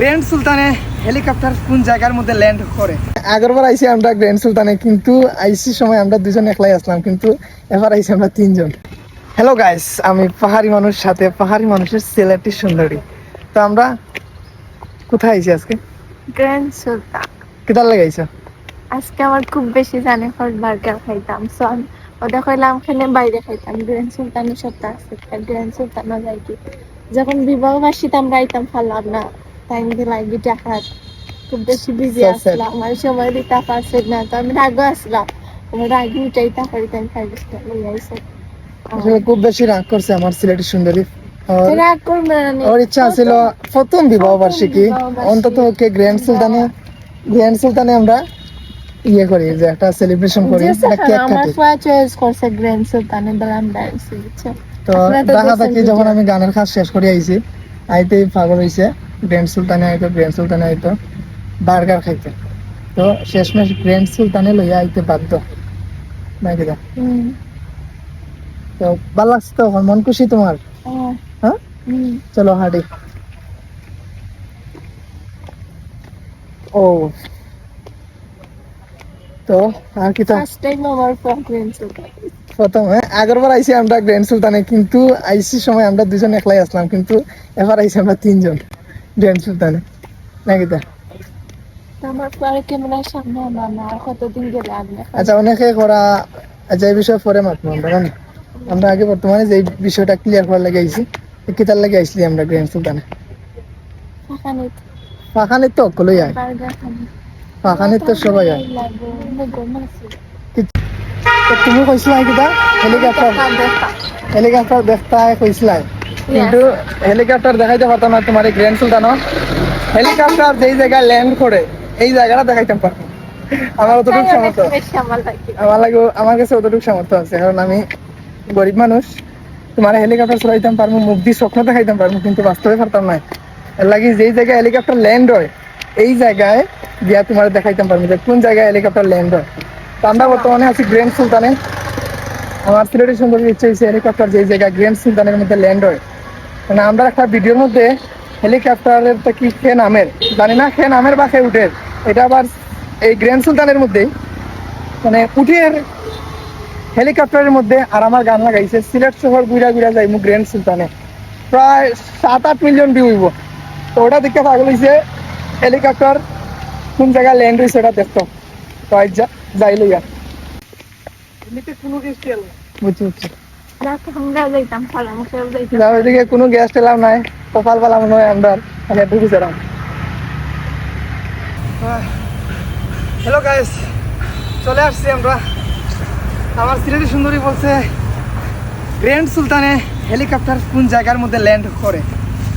Grand সুলতানে helicopter কোন জায়গার মধ্যে ল্যান্ড করে? আগরবার আইসি আমরা গ্র্যান্ড সুলতানে কিন্তু আইসি সময় আমরা দুজন একলাই আসলাম কিন্তু এবার আইসি আমরা তিনজন। হ্যালো গাইস আমি পাহাড়ি মানুষ সাথে পাহাড়ি মানুষের সিলেটি সুন্দরী। তো আমরা কোথায় আইছি আজকে? গ্র্যান্ড সুলতান। কেদার লাগাইছো আজকে আমার খুব বেশি জানে ফল বার্গার খাইতাম সো আমি ওটা কইলাম খানে বাইরে খাইতাম। গ্র্যান্ড সুলতানের সপ্তাহ আছে গ্র্যান্ড সুলতানও যাই কি? যখন বিবাহ বার্ষিকী আমরা আইতাম না টাইম দিলাই টাকার খুব বেশি বিজি. আসলাম আমার সময় দিতে পারছে না তো আমি রাগও আসলাম আমার রাগি উঠাইতে পারিতাম আমি ফাইভ লই আইসে আসলে খুব বেশি রাগ করছে আমার সিলেটি সুন্দরী। রাগ করবে ওর ইচ্ছা ছিল প্রথম বিবাহ বার্ষিকী। অন্তত ওকে গ্র্যান্ড সুলতানে গ্র্যান্ড সুলতানে আমরা ইয়ে করি যে একটা সেলিব্রেশন করি একটা কেক কাটি। চয়েস করছে গ্র্যান্ড তো দেখা যখন আমি গানের কাজ শেষ করে আইছি আইতেই পাগল হইছে। গ্র্যান্ড সুলতানে আইতো গ্র্যান্ড সুলতানে আইতো বার্গার খাইতে। তো শেষমেশ গ্র্যান্ড সুলতানে লইয়া আইতে বাধ্য। নাকি দা তো? ভালো লাগছে তো মন খুশি তোমার? হ্যাঁ। হ্যাঁ? চলো হাঁটি। ও। তো আর কি তো? প্রথমে আগরবার আইসি আমরা গ্র্যান্ড সুলতানে কিন্তু আইসি সময় আমরা দুজন একলাই আসলাম কিন্তু এবার আইসি আমরা তিনজন। গ্র্যান্ড সুলতানে নাকি তা আমার পরে ক্যামেরার সামনে আমার কতদিন গেলে আচ্ছা অনেকে করা আচ্ছা এই বিষয়ে পরে মাতবো আমরা জানি? আমরা আগে বর্তমানে যে বিষয়টা ক্লিয়ার করার লাগে আইসি কিতার লাগে আইসলি আমরা গ্র্যান্ড সুলতানে? ফাঁকা তো অকলই আয় খাব তো সবাই আয় তুমি কইছিলা কিতা হেলিকপ্টার হেলিকপ্টার দেখতা কইছিলা কিন্তু হেলিকপ্টার দেখাইতে পারতাম না তোমার এই গ্র্যান্ড সুলতানো হেলিকপ্টার যেই জায়গায় ল্যান্ড করে এই জায়গাটা দেখাইতাম পারতাম আমার অতটুকু সামর্থ্য। আমার লাগে আমার কাছে অতটুকু সামর্থ্য আছে কারণ আমি গরিব মানুষ। তোমার হেলিকপ্টার চলাইতাম পারব মুখ দিয়ে স্বপ্ন দেখাইতাম পারব কিন্তু বাস্তবে পারতাম না। এর লাগি যেই জায়গায় হেলিকপ্টার ল্যান্ড হয় এই জায়গায় গিয়া তোমার দেখাইতাম পারব যে কোন জায়গায় হেলিকপ্টার ল্যান্ড হয়। আমরা বর্তমানে আছি গ্র্যান্ড সুলতানে। আমার সিলেটের সুন্দর ইচ্ছে হয়েছে হেলিকপ্টার যেই জায়গায় গ্র্যান্ড সুলতানের মধ্যে ল্যান্ড হয়। মানে আমরা একটা ভিডিওর মধ্যে হেলিকপ্টারের তো কি খে নামের? জানি না খে নামের বা খে উঠের এটা আবার এই গ্র্যান্ড সুলতানের মধ্যেই। মানে উঠের হেলিকপ্টারের মধ্যে আর আমার গান লাগাইছে, সিলেট শহর ঘুরা ঘুরা যাই মুখ গ্র্যান্ড সুলতানে প্রায় সাত আট মিলিয়ন ভিউ হইব। তো ওটা দেখতে পাগল হয়েছে হেলিকপ্টার কোন জায়গায় ল্যান্ড হয়েছে ওটা দেখতো। তো যা যাই লইয়া। এমনিতে কোনো গেস্ট এলো বুঝছি বুঝছি। রাত আমরা যাইতাম ফালা মুখে যাইতাম। যাও এদিকে কোনো গেস্ট এলাম নাই কপাল পালা মনে হয় আমরা মানে হ্যালো গাইস চলে আসছি আমরা। আমার সিলেটি সুন্দরী বলছে গ্র্যান্ড সুলতানে হেলিকপ্টার কোন জায়গার মধ্যে ল্যান্ড করে?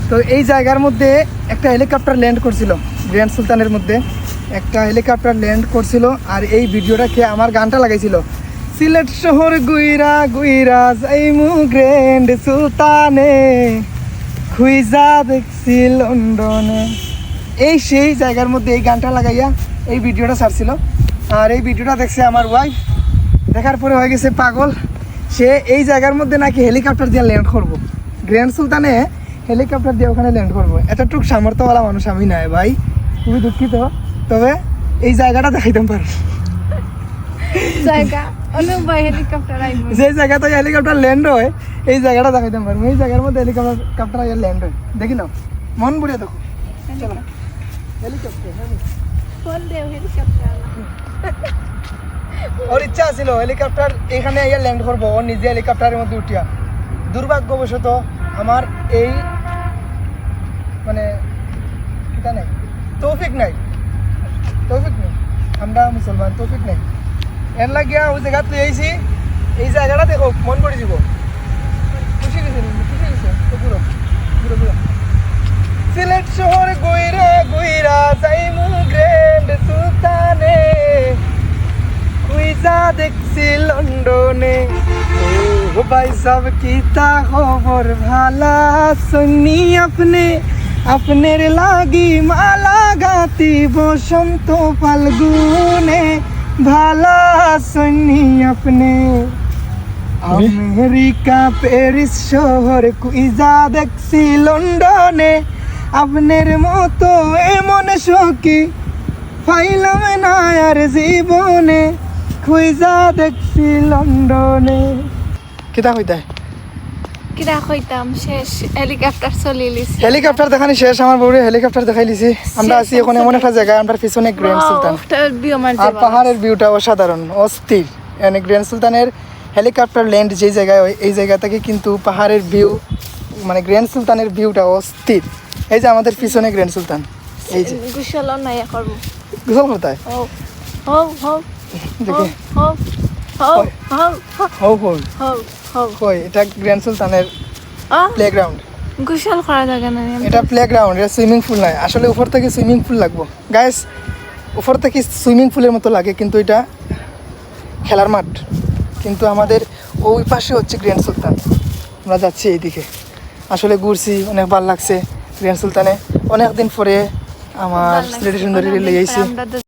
তো এই জায়গার মধ্যে একটা হেলিকপ্টার ল্যান্ড করছিল গ্র্যান্ড সুলতানের মধ্যে। একটা হেলিকপ্টার ল্যান্ড করছিল আর এই ভিডিওটা খেয়ে আমার গানটা লাগাইছিল। সিলেট শহর গুইরা গুইরা যাইমু গ্র্যান্ড সুলতানে। খুইজা দেখছি লন্ডনে। এই সেই জায়গার মধ্যে এই গানটা লাগাইয়া এই ভিডিওটা ছাড়ছিল। আর এই ভিডিওটা দেখছে আমার ওয়াইফ দেখার পরে হয়ে গেছে পাগল। সে এই জায়গার মধ্যে নাকি হেলিকপ্টার দিয়ে ল্যান্ড করব। গ্র্যান্ড সুলতানে হেলিকপ্টার দিয়ে ওখানে ল্যান্ড করব। এতটুকু সামর্থ্যওয়ালা মানুষ আমি নয় ভাই। খুবই দুঃখিত। তবে এই জায়গাটা দেখাইতাম পারো। জায়গা। যে জায়গাতে হেলিকপ্টার ল্যান্ড হয় এই জায়গাটা দেখাইতাম পারব। এই জায়গার মধ্যে হেলিকপ্টার কাপ্টার ল্যান্ড হয়। দেখি নাও মন বুড়ে দেখো। চলো। হেলিকপ্টার হেলিকপ্টার ওর ইচ্ছা ছিল হেলিকপ্টার এখানে ইয়ে ল্যান্ড করব ও নিজে হেলিকপ্টারের মধ্যে উঠিয়া। দুর্ভাগ্যবশত আমার এই মানে কিতা নাই। তৌফিক নাই। তৌফিক নেই। আমরা মুসলমান তৌফিক নাই। এর লাগিয়া ওই জায়গাত তুই আইছি এই জায়গাটা দেখো, মন করে দিব খুশি গেছে? খুশি গেছে, তো পুরো পুরো পুরো সিলেট শহর গুইরা গুইরা যাইমু গ্র্যান্ড সুলতানে কুইজা দেখছি লন্ডনে ও ভাই সব কিতা খবর ভালা? শুনি আপনি আপনার লাগি মালা গাতি বসন্ত ফাল্গুনে ভালা শুনি আপনি আমেরিকা প্যারিস শহর কুইজা দেখছি লন্ডনে আপনার মতো এমন সখী ফাইলাম না আর জীবনে খুইজা দেখছি লন্ডনে কিতা হইতায় কিরা কইতাম শেষ হেলিকপ্টার চলি লিছি। হেলিকপ্টার দেখানি শেষ আমার বউরে হেলিকপ্টার দেখাই লিছি। আমরা আছি এখন এমন একটা জায়গায় আমরা পিছনে গ্র্যান্ড সুলতান। আর পাহাড়ের ভিউটা অসাধারণ অস্থির। মানে গ্র্যান্ড সুলতানের হেলিকপ্টার ল্যান্ড যে জায়গায় এই জায়গা থেকে কিন্তু পাহাড়ের ভিউ মানে গ্র্যান্ড সুলতানের ভিউটা অস্থির। এই যে আমাদের পিছনে গ্র্যান্ড সুলতান। এই যে। গুছল নাই করব। গোসল কোথায়? দেখি। কই এটা গ্র্যান্ড সুলতানের প্লেগ্রাউন্ড গুছল করা জায়গা না এটা প্লেগ্রাউন্ড এটা সুইমিং পুল নয় আসলে উপর থেকে সুইমিং পুল লাগবো। গাইস উপর থেকে সুইমিং পুলের মতো লাগে কিন্তু এটা খেলার মাঠ। কিন্তু আমাদের ওই পাশে হচ্ছে গ্র্যান্ড সুলতান। আমরা যাচ্ছি এইদিকে। আসলে ঘুরছি অনেক ভালো লাগছে গ্র্যান্ড সুলতানে। অনেক দিন পরে আমার স্মৃতি সুন্দরী লেগেছি